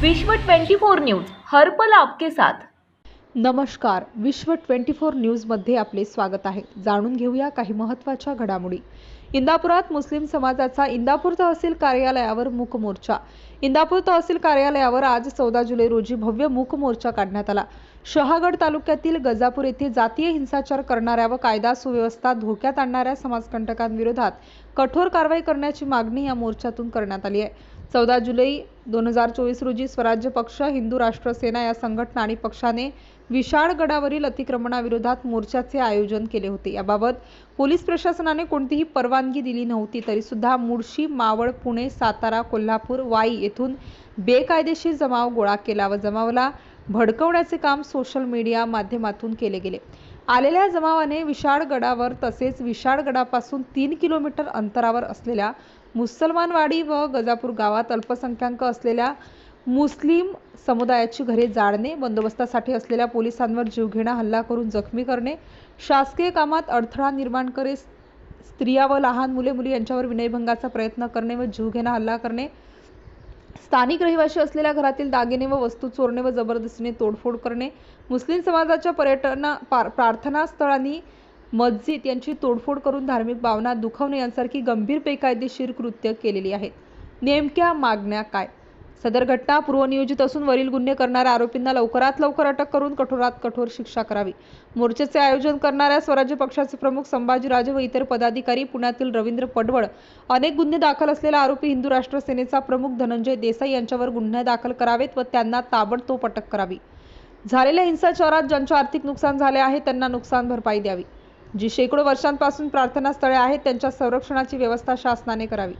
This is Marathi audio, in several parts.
विश्व 24 न्यूज हरपल आपके साथ. नमस्कार. विश्व 24 न्यूजमध्ये आपले स्वागत आहे. जाणून घेऊया काही महत्त्वाच्या घडामोडी. इंदापुरात मुस्लिम समाजाचा इंदापूर तहसील कार्यालयावर मूक मोर्चा. इंदापूर तहसील कार्यालयावर आज चौदा जुलै रोजी भव्य मूक मोर्चा काढण्यात आला. शहागड तालुक्यातील गजापूर येथे जातीय हिंसाचार करणाऱ्या व कायदा सुव्यवस्था धोक्यात आणणाऱ्या समाजकंटकांविरोधात कठोर कारवाई करण्याची मागणी या मोर्चातून करण्यात आली आहे. चौदा जुलै दोन हजार चोवीस रोजी स्वराज्य पक्ष हिंदू राष्ट्र सेना या संघटना आणि पक्षाने विशाळगडावरील अतिक्रमणाविरोधात मोर्चाचे आयोजन केले होते. याबाबत पोलीस प्रशासनाने कोणतीही परवानगी दिली नव्हती तरी सुद्धा मुळशी मावळ पुणे सातारा कोल्हापूर वाई येथून बेकायदेशीर जमाव गोळा केला व जमावाला भडकवण्याचे काम सोशल मीडिया माध्यमातून केले गेले. आलेल्या जमावाने विशाळगडावर तसेच विशाळगडापासून तीन किलोमीटर अंतरावर असलेल्या मुसलमानवाडी व गजापूर गावात अल्पसंख्याक असलेल्या मुस्लिम समुदायाची घरे जाळणे बंदोबस्तासाठी असलेल्या पोलिसांवर जीवघेणा हल्ला करून जखमी करणे शासकीय कामात अडथळा निर्माण करे स्त्रिया व लहान मुले मुली यांच्यावर विनयभंगाचा प्रयत्न करणे व जीवघेणा हल्ला करणे स्थानिक रहिवासी असलेल्या घरातील दागिने व वस्तू चोरणे व जबरदस्तीने तोडफोड करणे मुस्लिम समाजाच्या पर्यटना पार प्रार्थनास्थळांनी मस्जिद यांची तोडफोड करून धार्मिक भावना दुखवणे यांसारखी गंभीर बेकायदेशीर कृत्य केलेली आहेत. नेमक्या मागण्या काय? सदर घटना पूर्वनियोजित असून वरील गुन्हे करणाऱ्या आरोपींना लवकरात लवकर अटक करून कठोरात कठोर शिक्षा करावी. मोर्चाचे आयोजन करणाऱ्या स्वराज्य पक्षाचे प्रमुख संभाजीराजे व इतर पदाधिकारी पुण्यातील रवींद्र पडवळ अनेक गुन्हे दाखल असलेला आरोपी हिंदू राष्ट्र सेनेचा प्रमुख धनंजय देसाई यांच्यावर गुन्हे दाखल करावेत व त्यांना ताबडतोब अटक करावी. झालेल्या हिंसाचारात ज्यांचे आर्थिक नुकसान झाले आहे त्यांना नुकसान भरपाई द्यावी. जी शेकडो वर्षांपासून प्रार्थनास्थळे आहेत त्यांच्या संरक्षणाची व्यवस्था शासनाने करावी.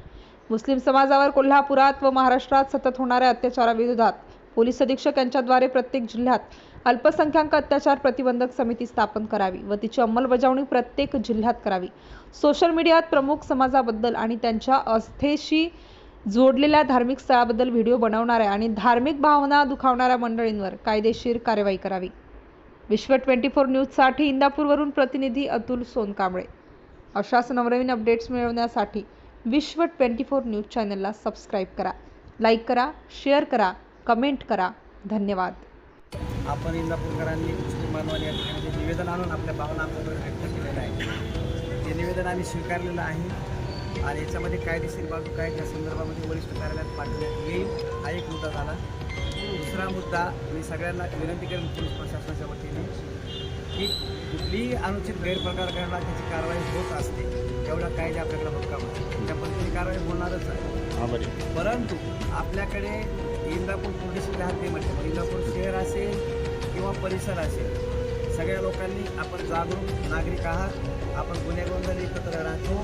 मुस्लिम समाजावर कोल्हापुरात व महाराष्ट्रात सतत होणाऱ्या अत्याचाराविरोधात पोलीस अधीक्षक यांच्याद्वारे प्रत्येक जिल्ह्यात अल्पसंख्याक अत्याचार प्रतिबंधक समिती स्थापन करावी व तिची अंमलबजावणी प्रत्येक जिल्ह्यात करावी. सोशल मीडियात प्रमुख समाजाबद्दल आणि त्यांच्या अस्थेशी जोडलेल्या धार्मिक स्थळाबद्दल व्हिडिओ बनवणाऱ्या आणि धार्मिक भावना दुखावणाऱ्या मंडळींवर कायदेशीर कार्यवाही करावी. विश्व ट्वेंटी फोर न्यूजसाठी इंदापूरवरून प्रतिनिधी अतुल सोनकांबळे. अशाच नवनवीन अपडेट्स मिळवण्यासाठी विश्व ट्वेंटी फोर न्यूज चॅनलला सबस्क्राईब करा लाईक करा शेअर करा कमेंट करा. धन्यवाद. आपण इंदापूरकरांनी मुस्लिम बांधवांनी या ठिकाणी जे निवेदन आणून आपल्या भावना व्यक्त केलेलं आहे ते निवेदन आम्ही स्वीकारलेलं आहे आणि याच्यामध्ये कायदेशीर बाजू काय त्या संदर्भामध्ये वरिष्ठ कार्यालयात पाठवण्यात येईल. हा एक मुद्दा झाला. दुसरा मुद्दा मी सगळ्यांना विनंती करेन पोलीस प्रशासनाच्या की कुठलीही अनुचित गैरप्रकार घडला त्याची कारवाई होत असते एवढा कायदे आपल्याकडे भक्कम आहे. त्या पद्धतीने कारवाई होणारच आहे. परंतु आपल्याकडे इंदापूर पोलीस हद्दीमध्ये मग इंदापूर शहर असेल किंवा परिसर असेल सगळ्या लोकांनी आपण जागरूक नागरिक आहात आपण गुन्हेगारांनी एकत्र राहतो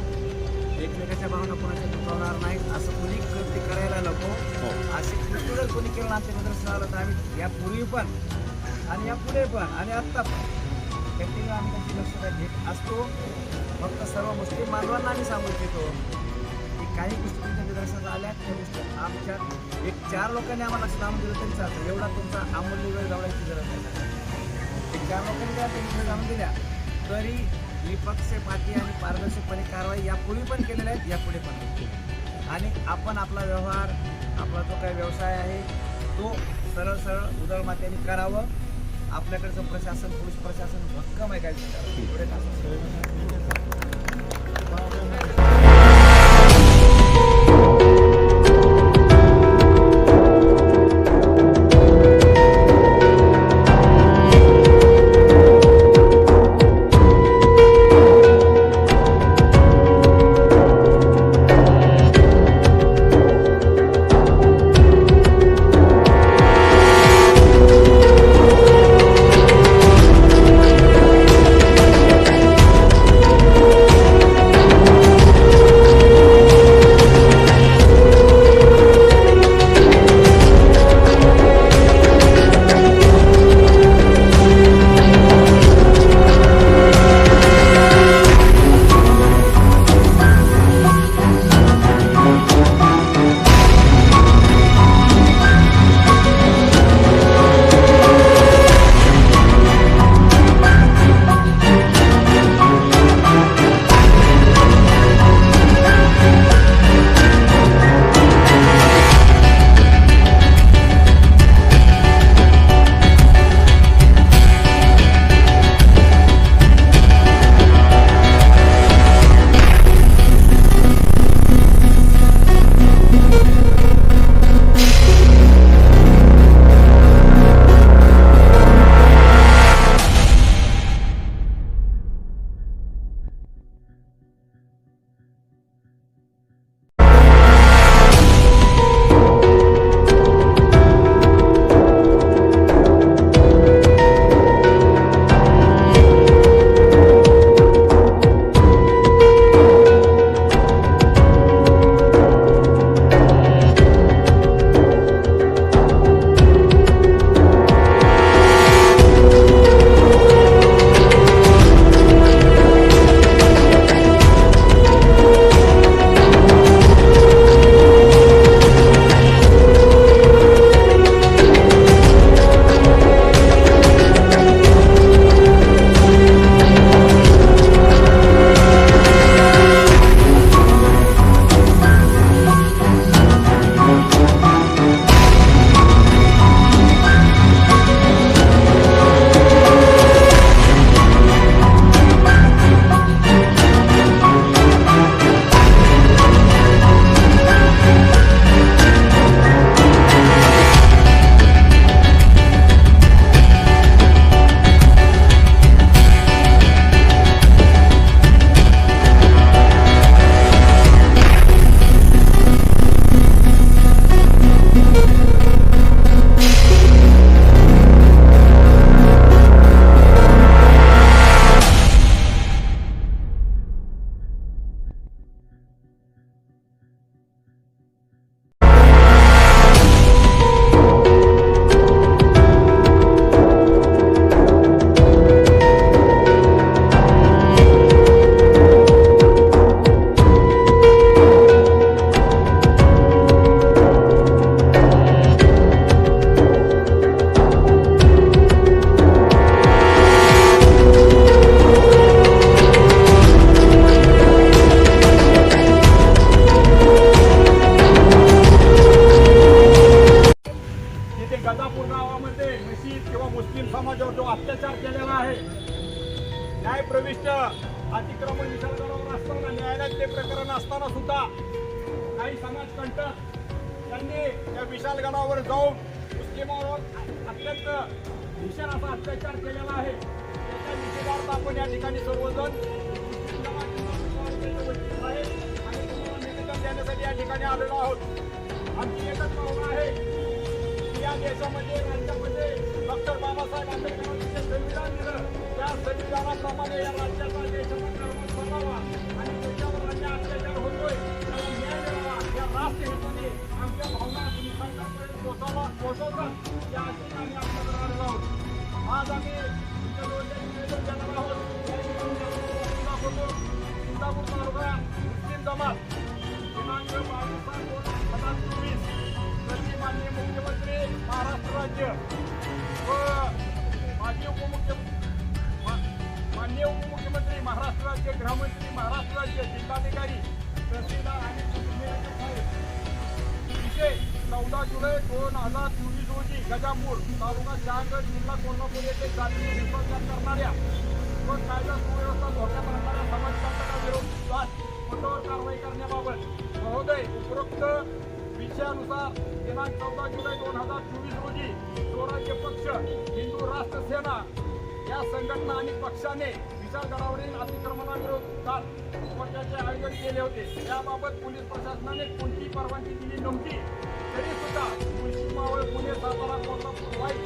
एकमेकाच्या भावना कोणाच्या दुखावणार नाहीत असं कोणी कृती करायला नको. अशी कृती जर कोणी केलं आमच्या निदर्शनाला आलं तर आम्ही यापूर्वी पण आणि यापुढे पण आणि आत्ता पण. कंटिन्यू आम्ही त्यांची दक्षता घेत असतो. फक्त सर्व मुस्लिम बांधवांना आम्ही सांगू इच्छितो की काही गोष्टी तुमच्या निदर्शनास आल्या त्या गोष्टी आमच्या एक चार लोकांनी आम्हाला लक्ष लावून दिलं तरी चालतं. एवढा तुमचा अमूल्य वेळ जावण्याची गरज नाही. एक चार लोकांनी त्या वेळ जाणून दिल्या. तरी निपक्षपाती आणि पारदर्शकपणे कारवाई यापूर्वी पण केलेल्या आहेत यापुढे पण आणि आपण आपला व्यवहार आपला जो काही व्यवसाय आहे तो सरळ सरळ उदळमात्याने करावं. आपल्याकडचं प्रशासन पोलीस प्रशासन भक्कम आहे काय एवढे काही समाजकंटक त्यांनी त्या विशालगडावर जाऊन मुस्लिमांवर अत्यंत भीषण असा अत्याचार केलेला आहे. त्याच्या निषेधार्थ आपण या ठिकाणी सर्वजण आहे आणि तुम्हाला निवेदन देण्यासाठी या ठिकाणी आलेलो आहोत. आमची एकच भावना आहे की या देशामध्ये राज्यामध्ये डॉक्टर बाबासाहेब आंबेडकरांनी जे संविधान दिलं त्या संविधानाप्रमाणे या राज्याचा देशाचा क्रमांक बघावा दाखवतो इंदापूर तालुका मुस्लिम जमात गजापूर तालुका शहागड जिल्हा कोल्हापूर येथे जातीय हिंसाचार करणाऱ्या व कायदा सुव्यवस्था धोक्यात आणणाऱ्या समाजकंटकाविरोधात कठोर कारवाई करण्याबाबत महोदय उपरोक्त विषयानुसार दिनांक चौदा जुलै दोन हजार चोवीस रोजी स्वराज्य पक्ष हिंदू राष्ट्र सेना या संघटना आणि पक्षाने विशाळगडावरील अतिक्रमणाविरोधात मोर्चाचे आयोजन केले होते. याबाबत पोलीस प्रशासनाने कोणतीही परवानगी दिली नव्हती. तरी सुद्धा मावळ पुणे सातारा कोल्हापूर वाई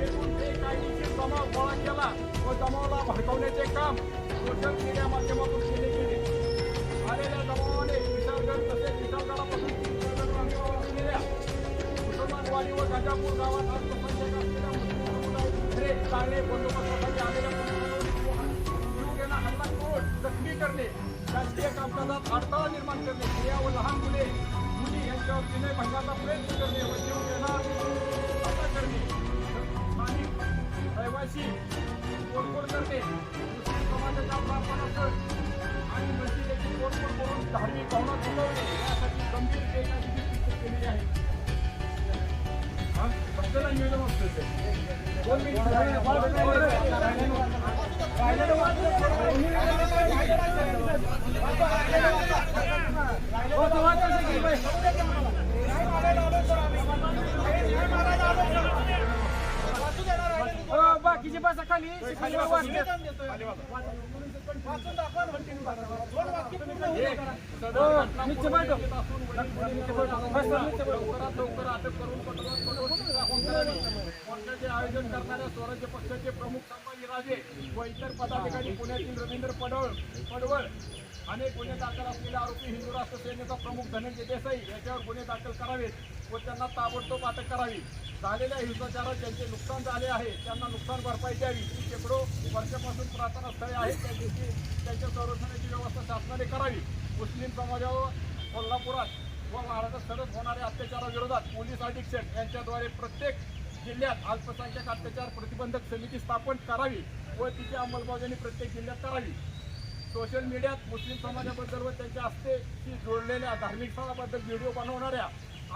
येथून ते कायदेशीर जमाव गोळा केला व जमावाला भडकवण्याचे काम सोशल मीडिया माध्यमातून केले गेले. आलेल्या जमावाने विशाळगड तसेच विशाळगडापासून तीन मुसलमानवाडी व गंजापूर गावात अल्पसंख्याक असलेल्या मुस्लिम चांगले बंदोबस्तासाठी आलेल्या हल्ला करून जखमी करणे राजकीय कामकाजात अडथळा निर्माण करणे स्त्रिया व लहान मुले मुली यांच्यावर भंगाचा प्रयत्न करणे व जीवघेणा हल्ला करणे. स्थानिक रहिवासी तोडफोड करणे मुस्लिम समाजाच्या प्रार्थनास्थळ आणि मशिदीची तोडफोड करून धार्मिक भावना चुकवणे यासाठी गंभीर बेकायदेशीर कृत्य केलेली आहे. हा? निवेदन असतं होऊन करावी. मोर्चाचे आयोजन करणाऱ्या स्वराज्य पक्षाचे प्रमुख संभाजी राजे व इतर पदाधिकारी पुण्यातील रवींद्र पडवळ पडवळ अनेक गुन्हे दाखल असलेले आरोपी हिंदू राष्ट्र सेनेचा प्रमुख धनंजय देसाई याच्यावर गुन्हे दाखल करावेत व त्यांना ताबडतोब अटक करावी. झालेल्या हिंसाचारात ज्यांचे नुकसान झाले आहे त्यांना नुकसान भरपाई द्यावी. ही शेकडो वर्षापासून प्रार्थना स्थळे आहेत. त्यांची त्यांच्या संरक्षणाची व्यवस्था शासनाने करावी. मुस्लिम समाजावर कोल्हापुरात व महाराष्ट्रात सतत होणाऱ्या अत्याचाराविरोधात पोलीस अधीक्षक यांच्याद्वारे प्रत्येक जिल्ह्यात अल्पसंख्याक अत्याचार प्रतिबंधक समिती स्थापन करावी व तिची अंमलबजावणी प्रत्येक जिल्ह्यात करावी. सोशल मीडियात मुस्लिम समाजाबद्दल व त्यांच्या हस्तेशी जोडलेल्या धार्मिक स्थळाबद्दल व्हिडिओ बनवणाऱ्या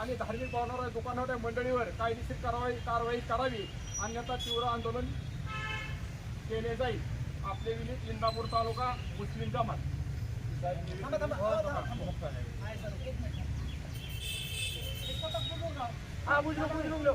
आणि धार्मिक बनवणाऱ्या दुकानाच्या मंडळीवर कायदेशीर कारवाई कारवाई करावी. अन्यथा तीव्र आंदोलन केले जाईल. आपले विनीत इंदापूर तालुका मुस्लिम जमात. हा बुजलो बुजलो